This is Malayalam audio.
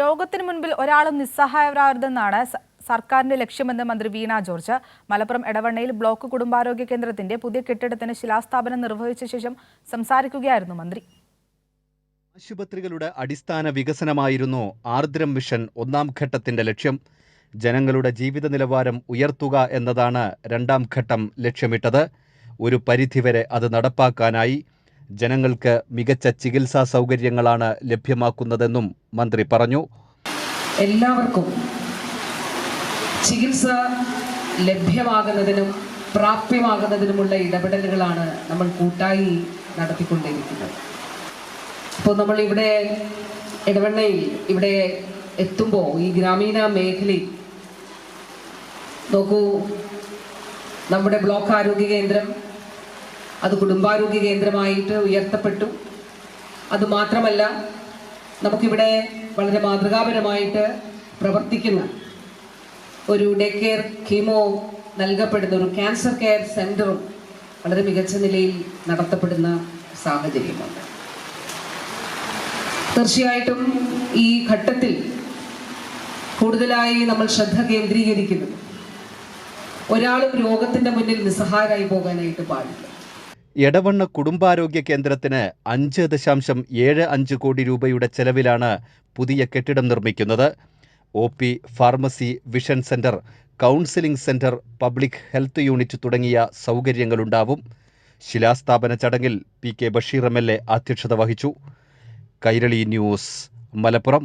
രോഗത്തിന് മുൻപിൽ ഒരാളും നിസ്സഹായരാകരുതെന്നാണ് സർക്കാരിന്റെ ലക്ഷ്യമെന്ന് മന്ത്രി വീണ ജോർജ്. മലപ്പുറം എടവണ്ണയിൽ ബ്ലോക്ക് കുടുംബാരോഗ്യ കേന്ദ്രത്തിന്റെ പുതിയ കെട്ടിടത്തിന് ശിലാസ്ഥാപനം നിർവഹിച്ച ശേഷം സംസാരിക്കുകയായിരുന്നു മന്ത്രി. ആശുപത്രികളുടെ അടിസ്ഥാന വികസനമായിരുന്നു ആർദ്രം മിഷൻ ഒന്നാം ഘട്ടത്തിന്റെ ലക്ഷ്യം. ജനങ്ങളുടെ ജീവിത നിലവാരം ഉയർത്തുക എന്നതാണ് രണ്ടാം ഘട്ടം ലക്ഷ്യമിട്ടത്. ഒരു പരിധിവരെ അത് നടപ്പാക്കാനായി ജനങ്ങൾക്ക് മികച്ച ചികിത്സാ സൗകര്യങ്ങളാണ് ലഭ്യമാക്കുന്നതെന്നും മന്ത്രി പറഞ്ഞു. എല്ലാവർക്കും ചികിത്സ ലഭ്യമാകുന്നതിനും പ്രാപ്യമാകുന്നതിനുമുള്ള ഇടപെടലുകളാണ് നമ്മൾ കൂട്ടായി നടത്തിക്കൊണ്ടിരിക്കുന്നത്. ഇപ്പോൾ നമ്മൾ ഇവിടെ ഇടവണ്ണയിൽ ഇവിടെ എത്തുമ്പോൾ ഈ ഗ്രാമീണ മേഖലയിൽ നോക്കൂ നമ്മുടെ ബ്ലോക്ക് ആരോഗ്യ കേന്ദ്രം അത് കുടുംബാരോഗ്യ കേന്ദ്രമായിട്ട് ഉയർത്തപ്പെട്ടു. അതുമാത്രമല്ല നമുക്കിവിടെ വളരെ മാതൃകാപരമായിട്ട് പ്രവർത്തിക്കുന്ന ഒരു ഡേ കെയർ കീമോ നൽകപ്പെടുന്ന ഒരു ക്യാൻസർ കെയർ സെന്ററും വളരെ മികച്ച നിലയിൽ നടത്തപ്പെടുന്ന സാഹചര്യമുണ്ട്. തീർച്ചയായിട്ടും ഈ ഘട്ടത്തിൽ കൂടുതലായി നമ്മൾ ശ്രദ്ധ കേന്ദ്രീകരിക്കുന്നത് ഒരാളും രോഗത്തിന്റെ മുന്നിൽ നിസ്സഹായരായി പോകാനായിട്ട് പാടില്ല. എടവണ്ണ കുടുംബാരോഗ്യ കേന്ദ്രത്തിന് അഞ്ച് ദശാംശം ഏഴ് അഞ്ച് കോടി രൂപയുടെ ചെലവിലാണ് പുതിയ കെട്ടിടം നിർമ്മിക്കുന്നത്. O P pharmacy vision centre counselling centre public health unit തുടങ്ങിയ സൗകര്യങ്ങളുണ്ടാവും. ശിലാസ്ഥാപന ചടങ്ങിൽ P K Basheer M L A അധ്യക്ഷത വഹിച്ചു. കൈരളി ന്യൂസ് മലപ്പുറം.